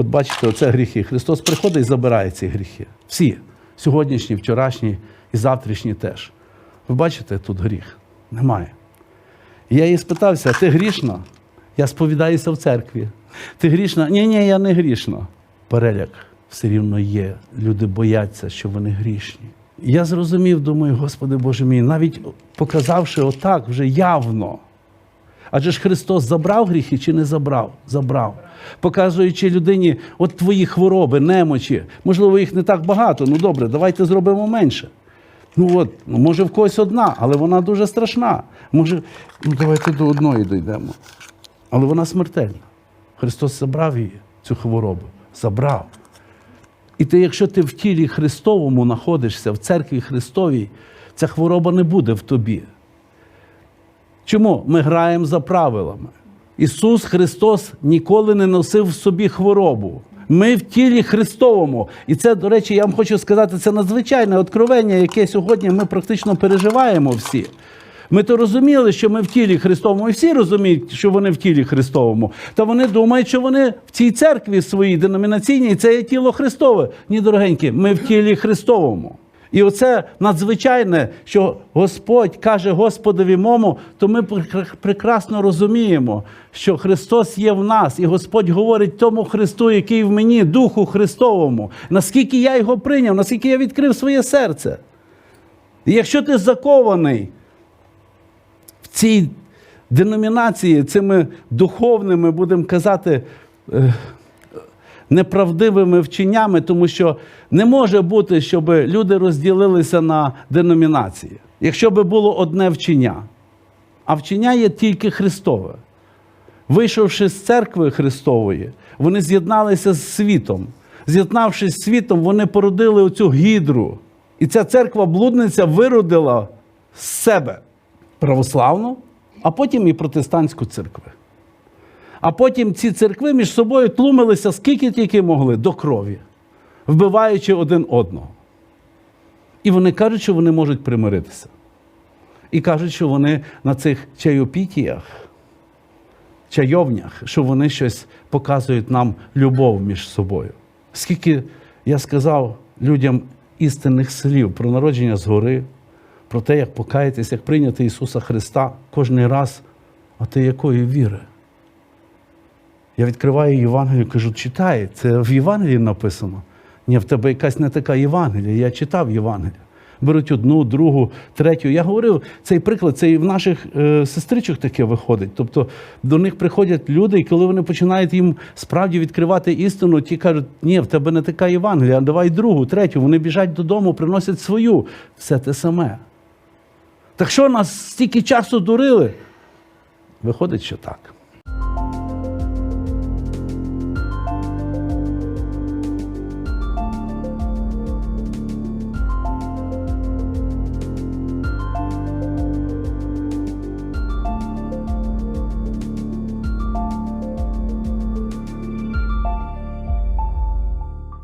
От бачите, оце гріхи. Христос приходить і забирає ці гріхи. Всі. Сьогоднішні, вчорашні і завтрашні теж. Ви бачите тут гріх? Немає. І Я її спитався, ти грішна? Я сповідаюся в церкві. Ти грішна? Ні, ні, я не грішна. Переляк все рівно є. Люди бояться, що вони грішні. Я зрозумів, думаю, Господи Боже мій, навіть показавши отак вже явно. Адже ж Христос забрав гріхи чи не забрав? Забрав. Показуючи людині, от твої хвороби, немочі, можливо, їх не так багато. Ну добре, давайте зробимо менше. Ну от, ну, може, в когось одна, але вона дуже страшна. Може, ну давайте до одної дійдемо. Але вона смертельна. Христос забрав її, цю хворобу. Забрав. І ти, якщо ти в тілі Христовому знаходишся, в церкві Христовій, ця хвороба не буде в тобі. Чому? Ми граємо за правилами. Ісус Христос ніколи не носив в собі хворобу. Ми в тілі Христовому. І це, до речі, я вам хочу сказати, це надзвичайне откровення, яке сьогодні ми практично переживаємо всі. Ми то розуміли, що ми в тілі Христовому, і всі розуміють, що вони в тілі Христовому. Та вони думають, що вони в цій церкві своїй деномінаційній, це є тіло Христове. Ні, дорогенькі, ми в тілі Христовому. І оце надзвичайне, що Господь каже Господові мому, то ми прекрасно розуміємо, що Христос є в нас, і Господь говорить тому Христу, який в мені, Духу Христовому, наскільки я його прийняв, наскільки я відкрив своє серце. І якщо ти закований в цій деномінації, цими духовними, будемо казати, е, неправдивими вченнями, тому що не може бути, щоб люди розділилися на деномінації, якщо би було одне вчення. А вчення є тільки Христове. Вийшовши з церкви Христової, вони з'єдналися з світом. З'єднавшись з світом, вони породили оцю гідру. І ця церква блудниця виродила з себе православну, а потім і протестантську церкву. А потім ці церкви між собою тлумилися скільки тільки могли до крові, вбиваючи один одного. І вони кажуть, що вони можуть примиритися. І кажуть, що вони на цих чайопітіях, чайовнях, що вони щось показують нам любов між собою. Скільки я сказав людям істинних слів про народження згори, про те, як покаятись, як прийняти Ісуса Христа кожен раз, а ти якої віри? Я відкриваю Євангелію, кажу, читай, це в Євангелії написано. Ні, в тебе якась не така Євангелія. Я читав Євангелію. Беруть одну, другу, третю. Я говорив, цей приклад, це і в наших е, сестричок таке виходить. Тобто до них приходять люди, і коли вони починають їм справді відкривати істину, ті кажуть, ні, в тебе не така Євангелія, а давай другу, третю. Вони біжать додому, приносять свою. Все те саме. Так що нас стільки часу дурили? Виходить, що так.